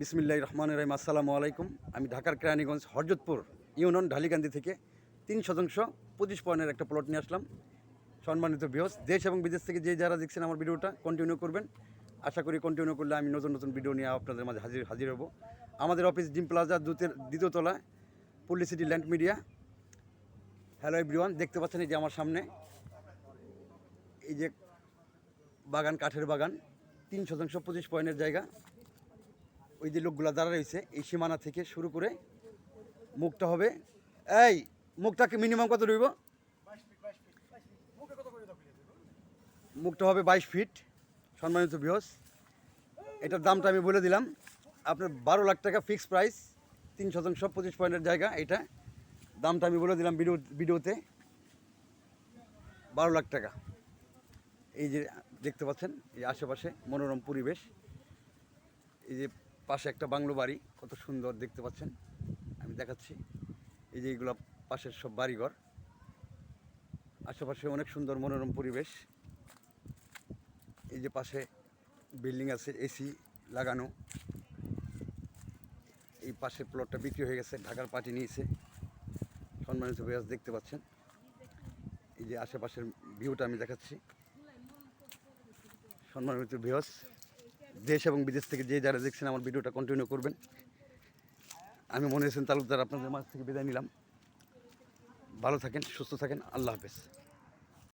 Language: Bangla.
বিসমিল্লাহ রহমান রহিম, আসসালামু আলাইকুম। আমি ঢাকার কেরানীগঞ্জ, হরজতপুর ইউনিয়ন ঢালিকান্দি থেকে তিন শতাংশ পঁচিশ পয়েন্টের একটা প্লট নিয়ে আসলাম। সম্মানিত বৃহস্ দেশ এবং বিদেশ থেকে যে যারা দেখছেন আমার ভিডিওটা কন্টিনিউ করবেন। আশা করি কন্টিনিউ করলে আমি নতুন নতুন ভিডিও নিয়ে আপনাদের মাঝে হাজির হাজির হব। আমাদের অফিস ডিম প্লাজা দ্বিতীয় তলা publicity land media hello everyone দেখতে পাচ্ছেন এই যে আমার সামনে এই যে বাগান, কাঠের বাগান। তিন শতাংশ পঁচিশ পয়েন্টের জায়গা। ওই যে লোকগুলা দাঁড়া রয়েছে, এই সীমানা থেকে শুরু করে মুখটা হবে। এই, মুখটাকে মিনিমাম কত রইব? মুখটা হবে বাইশ ফিট সম্মানিত বৃহস্ এটার দামটা আমি বলে দিলাম। আপনার বারো লাখ টাকা ফিক্সড প্রাইস তিন শতাংশ, পঁচিশ পয়েন্টের জায়গা এটা। দামটা আমি বলে দিলাম ভিডিও ভিডিওতে বারো লাখ টাকা। এই যে দেখতে পাচ্ছেন, এই আশেপাশে মনোরম পরিবেশ। এই যে পাশে একটা বাংলো বাড়ি, কত সুন্দর দেখতে পাচ্ছেন। আমি দেখাচ্ছি। এই যে এইগুলো পাশের সব বাড়িঘর। আশেপাশে অনেক সুন্দর মনোরম পরিবেশ। এই যে পাশে বিল্ডিং আছে, এসি লাগানো। এই পাশে প্লটটা বিক্রি হয়ে গেছে, ঢাকার পার্টি নিয়েছে। সম্মানিত বেয়াজ দেখতে পাচ্ছেন। এই যে আশেপাশের ভিউটা আমি দেখাচ্ছি। সম্মানিত বৃহস্ দেশ এবং বিদেশ থেকে যে যারা দেখছেন আমার ভিডিওটা কন্টিনিউ করবেন। আমি মনে হয়েছেন তালুকদার আপনাদের মাছ থেকে বিদায় নিলাম। ভালো থাকেন, সুস্থ থাকেন, আল্লাহ হাফেজ।